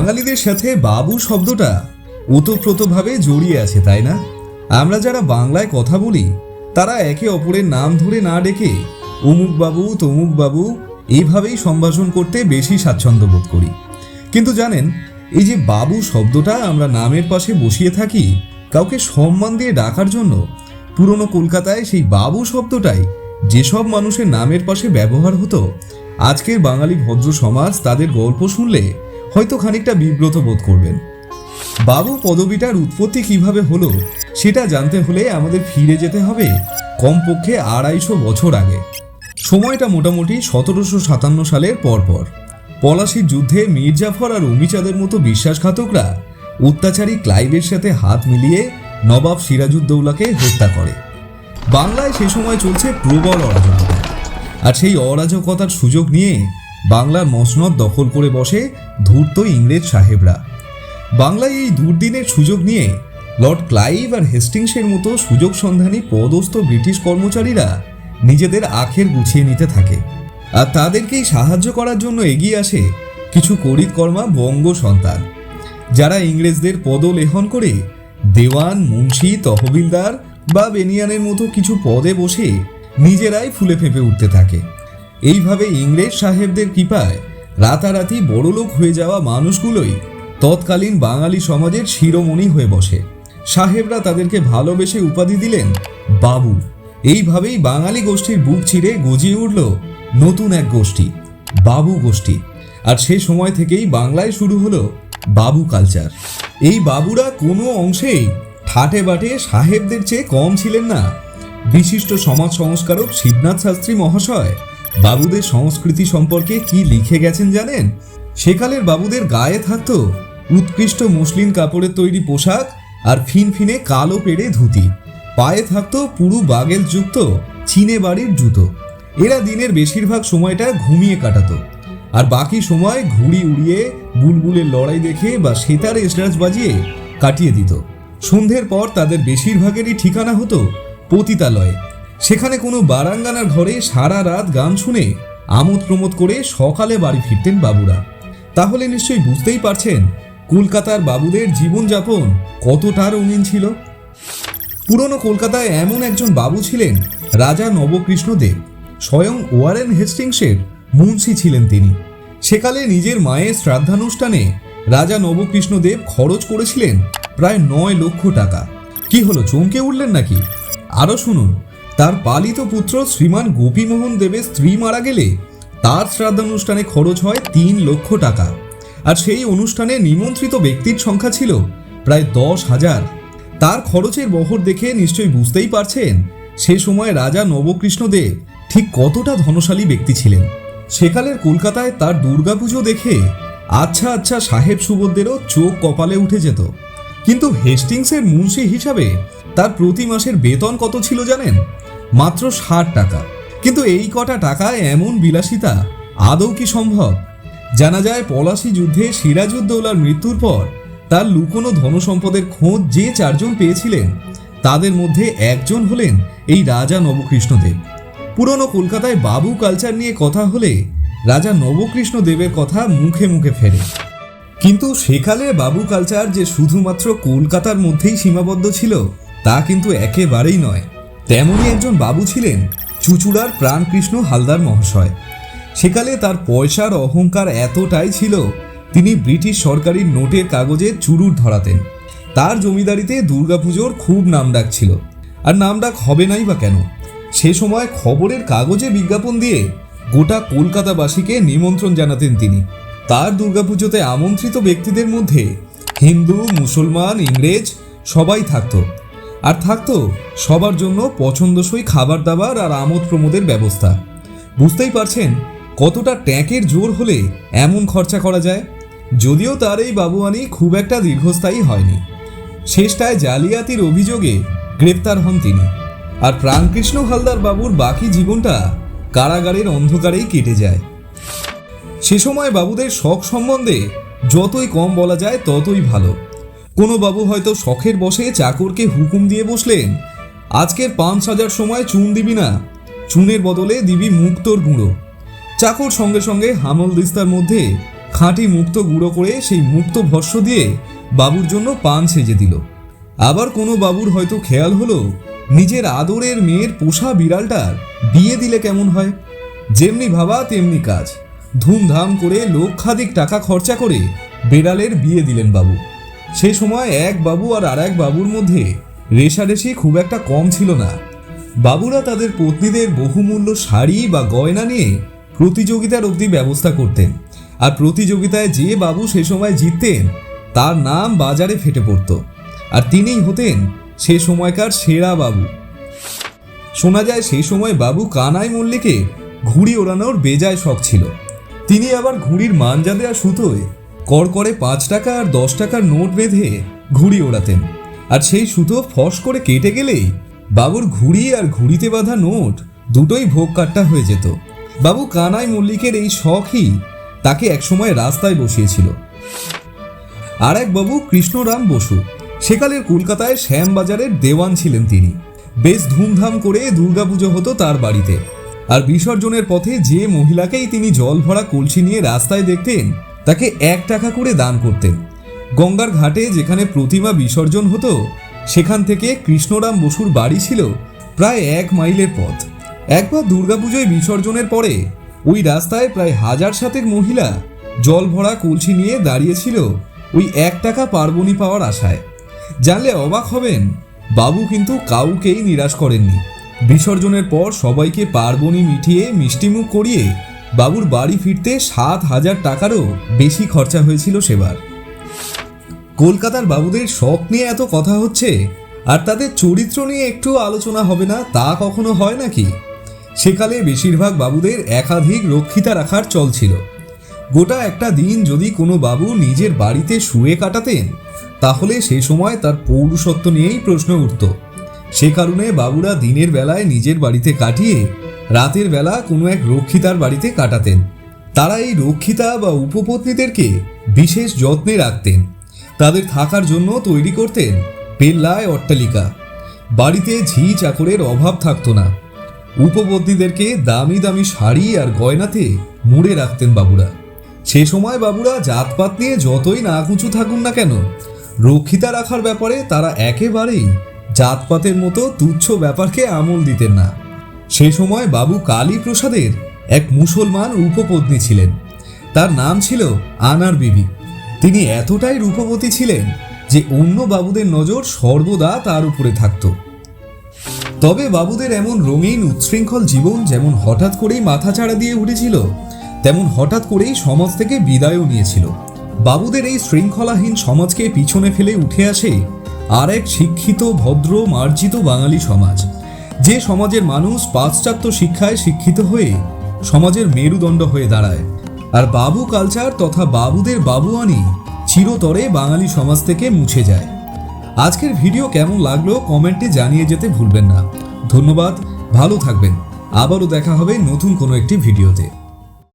বাঙালিদের সাথে বাবু শব্দটা ওতপ্রোতভাবে জড়িয়ে আছে, তাই না? আমরা যারা বাংলায় কথা বলি, তারা একে অপরের নাম ধরে না ডেকে অমুক বাবু, তমুক বাবু এইভাবেই সম্ভাষণ করতে বেশি স্বাচ্ছন্দ্য বোধ করি। কিন্তু জানেন, এই যে বাবু শব্দটা আমরা নামের পাশে বসিয়ে থাকি, কাউকে সম্মান দিয়ে ডাকার জন্য পুরনো কলকাতায় সেই বাবু শব্দটাই যেসব মানুষের নামের পাশে ব্যবহার হতো, আজকের বাঙালি ভদ্র সমাজ তাদের গল্প শুনলে হয়তো খানিকটা বিব্রত বোধ করবেন। বাবু পদবিটার উৎপত্তি কীভাবে হলো, সেটা জানতে হলে আমাদের ফিরে যেতে হবে কমপক্ষে আড়াইশো বছর আগে। সময়টা মোটামুটি সতেরোশো সাতান্ন সালের পরপর। পলাশির যুদ্ধে মীরজাফর আর অমিচাঁদের মতো বিশ্বাসঘাতকরা অত্যাচারী ক্লাইভের সাথে হাত মিলিয়ে নবাব সিরাজউদ্দৌলাকে হত্যা করে। বাংলায় সে সময় চলছে প্রবল অরাজকতা। আর সেই অরাজকতার সুযোগ নিয়ে বাংলার মসনদ দখল করে বসে ধূর্ত ইংরেজ সাহেবরা। বাংলায় এই দুর্দিনের সুযোগ নিয়ে লর্ড ক্লাইভ আর হেস্টিংসের মতো সুযোগ সন্ধানী পদস্থ ব্রিটিশ কর্মচারীরা নিজেদের আখের গুছিয়ে নিতে থাকে। আর তাদেরকেই সাহায্য করার জন্য এগিয়ে আসে কিছু করিতকর্মা বঙ্গ সন্তান, যারা ইংরেজদের পদলেহন করে দেওয়ান, মুন্সি, তহবিলদার বা বেনিয়ানের মতো কিছু পদে বসে নিজেরাই ফুলে ফেঁপে উঠতে থাকে। এইভাবে ইংরেজ সাহেবদের কৃপায় রাতারাতি বড়লোক হয়ে যাওয়া মানুষগুলোই তৎকালীন বাঙালি সমাজের শিরোমণি হয়ে বসে। সাহেবরা তাদেরকে ভালোবেসে উপাধি দিলেন বাবু। এইভাবেই বাঙালি গোষ্ঠীর বুক চিরে গজিয়ে উঠল নতুন এক গোষ্ঠী, বাবু গোষ্ঠী। আর সে সময় থেকেই বাংলায় শুরু হলো বাবু কালচার। এই বাবুরা কোনো অংশেই ঠাটে বাটে সাহেবদের চেয়ে কম ছিলেন না। বিশিষ্ট সমাজ সংস্কারক শিবনাথ শাস্ত্রী মহাশয় বাবুদের সংস্কৃতি সম্পর্কে কি লিখে গেছেন জানেন? সেকালের বাবুদের গায়ে থাকতো উৎকৃষ্ট মসলিন কাপড়ের তৈরি পোশাক আর ফিনফিনে কালো পেড়ে ধুতি। পায়ে থাকতো পুরু বাগেল যুক্ত চীনে বাড়ির জুতো। এরা দিনের বেশিরভাগ সময়টা ঘুমিয়ে কাটাতো। আর বাকি সময় ঘুড়ি উড়িয়ে, বুলবুলের লড়াই দেখে বা সেতার এসরাজ বাজিয়ে কাটিয়ে দিত। সন্ধ্যের পর তাদের বেশিরভাগেরই ঠিকানা হতো পতিতালয়ে। সেখানে কোনো বারাঙ্গানার ঘরে সারা রাত গান শুনে আমোদ প্রমোদ করে সকালে বাড়ি ফিরতেন বাবুরা। তাহলে নিশ্চয়ই বুঝতেই পারছেন কলকাতার বাবুদের জীবনযাপন কতটা রঙিন ছিল। পুরনো কলকাতায় এমন একজন বাবু ছিলেন রাজা নবকৃষ্ণ দেব। স্বয়ং ওয়ারেন হেস্টিংসের মুন্সি ছিলেন তিনি। সেকালে নিজের মায়ের শ্রাদ্ধানুষ্ঠানে রাজা নবকৃষ্ণ দেব খরচ করেছিলেন প্রায় নয় লক্ষ টাকা। কি হলো, চমকে উঠলেন নাকি? আরও শুনুন। তার পালিত পুত্র শ্রীমান গোপীমোহন দেবের স্ত্রী মারা গেলে তার শ্রাদ্ধানুষ্ঠানে খরচ হয় তিন লক্ষ টাকা। আর সেই অনুষ্ঠানে নিমন্ত্রিত ব্যক্তির সংখ্যা ছিল প্রায় দশ হাজার। তার খরচের বহর দেখে নিশ্চয়ই বুঝতেই পারছেন, সে সময় রাজা নবকৃষ্ণ দেব ঠিক কতটা ধনশালী ব্যক্তি ছিলেন। সেকালের কলকাতায় তার দুর্গাপুজো দেখে আচ্ছা আচ্ছা সাহেব সুবোধদেরও চোখ কপালে উঠে যেত। কিন্তু হেস্টিংসের মুন্সি হিসাবে তার প্রতি মাসের বেতন কত ছিল জানেন? মাত্র ষাট টাকা। কিন্তু এই কটা টাকায় এমন বিলাসিতা? আদৌ কি সম্ভব? জানা যায় পলাশি যুদ্ধে সিরাজউদ্দৌলার মৃত্যুর পর তার লুকোনো ধনসম্পদের খোঁজ যে চারজন পেয়েছিলেন, তাদের মধ্যে একজন হলেন এই রাজা নবকৃষ্ণদেব। পুরনো কলকাতায় বাবু কালচার নিয়ে কথা হলে রাজা নবকৃষ্ণ দেবের কথা মুখে মুখে ফেরে। কিন্তু সেকালে বাবু কালচার যে শুধুমাত্র কলকাতার মধ্যেই সীমাবদ্ধ ছিল, তা কিন্তু একেবারেই নয়। তেমনই একজন বাবু ছিলেন চুচুড়ার প্রাণকৃষ্ণ হালদার মহাশয়। সেকালে তার পয়সার অহংকার এতটাই ছিল, তিনি ব্রিটিশ সরকারি নোটের কাগজে চুরুট ধরাতেন। তার জমিদারিতে দুর্গাপুজোর খুব নামডাক ছিল। আর নামডাক হবে নাই বা কেন? সে সময় খবরের কাগজে বিজ্ঞাপন দিয়ে গোটা কলকাতাবাসীকে নিমন্ত্রণ জানাতেন তিনি। তার দুর্গাপুজোতে আমন্ত্রিত ব্যক্তিদের মধ্যে হিন্দু, মুসলমান, ইংরেজ সবাই থাকতো। আর থাকতো সবার জন্য পছন্দসই খাবার দাবার আর আমোদ প্রমোদের ব্যবস্থা। বুঝতেই পারছেন কতটা ট্যাঁকের জোর হলে এমন খরচা করা যায়? যদিও তার এই বাবুয়ানি খুব একটা দীর্ঘস্থায়ী হয়নি। শেষটায় জালিয়াতির অভিযোগে গ্রেপ্তার হন তিনি। আর প্রাণকৃষ্ণ হালদার বাবুর বাকি জীবনটা কারাগারের অন্ধকারেই কেটে যায়। সে সময় বাবুদের শখ সম্বন্ধে যতই কম বলা যায় ততই ভালো। কোনো বাবু হয়তো শখের বসে চাকরকে হুকুম দিয়ে বসলেন। আজকের পাঁচ সাজার সময় চুন দিবি না। চুনের বদলে দিবি মুক্তোর গুঁড়ো। চাকর সঙ্গে সঙ্গে হামল দিস্তার মধ্যে খাঁটি মুক্ত গুঁড়ো করে সেই মুক্ত ভস্য দিয়ে বাবুর জন্য পান সেজে দিল। আবার কোনো বাবুর হয়তো খেয়াল হলো, নিজের আদরের মেয়ের পোষা বিড়ালটার বিয়ে দিলে কেমন হয়? যেমনি ভাবা তেমনি কাজ। ধুমধাম করে লক্ষাধিক টাকা খরচা করে বিড়ালের বিয়ে দিলেন বাবু। সেই সময় এক বাবু আর আর এক বাবুর মধ্যে রেশারেশি খুব একটা কম ছিল না। বাবুরা তাদের পত্নীদের বহুমূল্য শাড়ি বা গয়না নিয়ে প্রতিযোগিতার অবধি ব্যবস্থা করতেন আর প্রতিযোগিতায় যে বাবু সে সময় জিততেন, তার নাম বাজারে ফেটে পড়তো আর তিনিই হতেন সে সময়কার সেরা বাবু। শোনা যায় সেই সময় বাবু কানাই মল্লিকে ঘুড়ি ওড়ানোর বেজায় শখ ছিল। তিনি আবার ঘুড়ির মাঞ্জা দেওয়া সুতোয় করকরে পাঁচ টাকা আর দশ টাকার নোট বেঁধে ঘুড়ি ওড়াতেন। আর সেই সুতো ফস করে কেটে গেলেই বাবুর ঘুড়ি আর ঘুড়িতে বাঁধা নোট দুটোই ভোগ কাট্টা হয়ে যেত। বাবু কানাই মল্লিকের এই শখই তাকে একসময় রাস্তায় বসিয়েছিল। আর এক বাবু কৃষ্ণরাম বসু। সেকালের কলকাতায় শ্যামবাজারের দেওয়ান ছিলেন তিনি। বেশ ধুমধাম করে দুর্গাপুজো হতো তার বাড়িতে। আর বিসর্জনের পথে যে মহিলাকেই তিনি জল ভরা কলসি নিয়ে রাস্তায় দেখতেন তাকে এক টাকা করে দান করতেন। গঙ্গার ঘাটে যেখানে প্রতিমা বিসর্জন হতো, সেখান থেকে কৃষ্ণরাম বসুর বাড়ি ছিল প্রায় এক মাইলের পথ। একবার দুর্গাপুজোয় বিসর্জনের পরে ওই রাস্তায় প্রায় হাজার সাতেক মহিলা জল ভরা কলসি নিয়ে দাঁড়িয়েছিল ওই এক টাকা পার্বণী পাওয়ার আশায়। জানলে অবাক হবেন, বাবু কিন্তু কাউকেই নিরাশ করেননি। বিসর্জনের পর সবাইকে পার্বণী মিঠিয়ে মিষ্টিমুখ করিয়ে বাবুর বাড়ি ফিরতে সাত হাজার টাকারও বেশি খরচা হয়েছিল সেবার। কলকাতার বাবুদের শখ নিয়ে এত কথা হচ্ছে, আর তাদের চরিত্র নিয়ে একটু আলোচনা হবে না, তা কখনো হয় নাকি? সেকালে বেশিরভাগ বাবুদের একাধিক রক্ষিতা রাখার চল ছিল। গোটা একটা দিন যদি কোনো বাবু নিজের বাড়িতে শুয়ে কাটাতেন, তাহলে সে সময় তার পৌরুষত্ব নিয়েই প্রশ্ন উঠত। সে কারণে বাবুরা দিনের বেলায় নিজের বাড়িতে কাটিয়ে রাতের বেলা কোনো এক রক্ষিতার বাড়িতে কাটাতেন। তারা এই রক্ষিতা বা উপপত্নীদেরকে বিশেষ যত্নে রাখতেন। তাদের থাকার জন্য তৈরি করতেন পেল্লায় অট্টালিকা। বাড়িতে ঝি চাকরের অভাব থাকতো না। উপপত্নীদেরকে দামি দামি শাড়ি আর গয়নাতে মুড়ে রাখতেন বাবুরা। সে সময় বাবুরা জাতপাত নিয়ে যতই না কুচু থাকুন না কেন, রক্ষিতা রাখার ব্যাপারে তারা একেবারেই জাতপাতের মতো তুচ্ছ ব্যাপারকে আমল দিতেন না। সে সময় বাবু কালী প্রসাদের এক মুসলমান উপপত্নী ছিলেন। তার নাম ছিল আনার বিবি। তিনি এতটাই রূপবতী ছিলেন যে অন্য বাবুদের নজর সর্বদা তার উপরে থাকতো। তবে বাবুদের এমন রঙিন উচ্ছৃঙ্খল জীবন যেমন হঠাৎ করেই মাথা চাড়া দিয়ে উঠেছিল, তেমন হঠাৎ করেই সমাজ থেকে বিদায়ও নিয়েছিল। বাবুদের এই শৃঙ্খলাহীন সমাজকে পিছনে ফেলে উঠে আসে আর এক শিক্ষিত, ভদ্র, মার্জিত বাঙালি সমাজ। যে সমাজের মানুষ পাশ্চাত্য শিক্ষায় শিক্ষিত হয়ে সমাজের মেরুদণ্ড হয়ে দাঁড়ায়। আর বাবু কালচার তথা বাবুদের বাবুয়ানি চিরতরে বাঙালি সমাজ থেকে মুছে যায়। আজকের ভিডিও কেমন লাগল কমেন্টে জানিয়ে যেতে ভুলবেন না। ধন্যবাদ, ভালো থাকবেন। আবারও দেখা হবে নতুন কোনো একটি ভিডিওতে।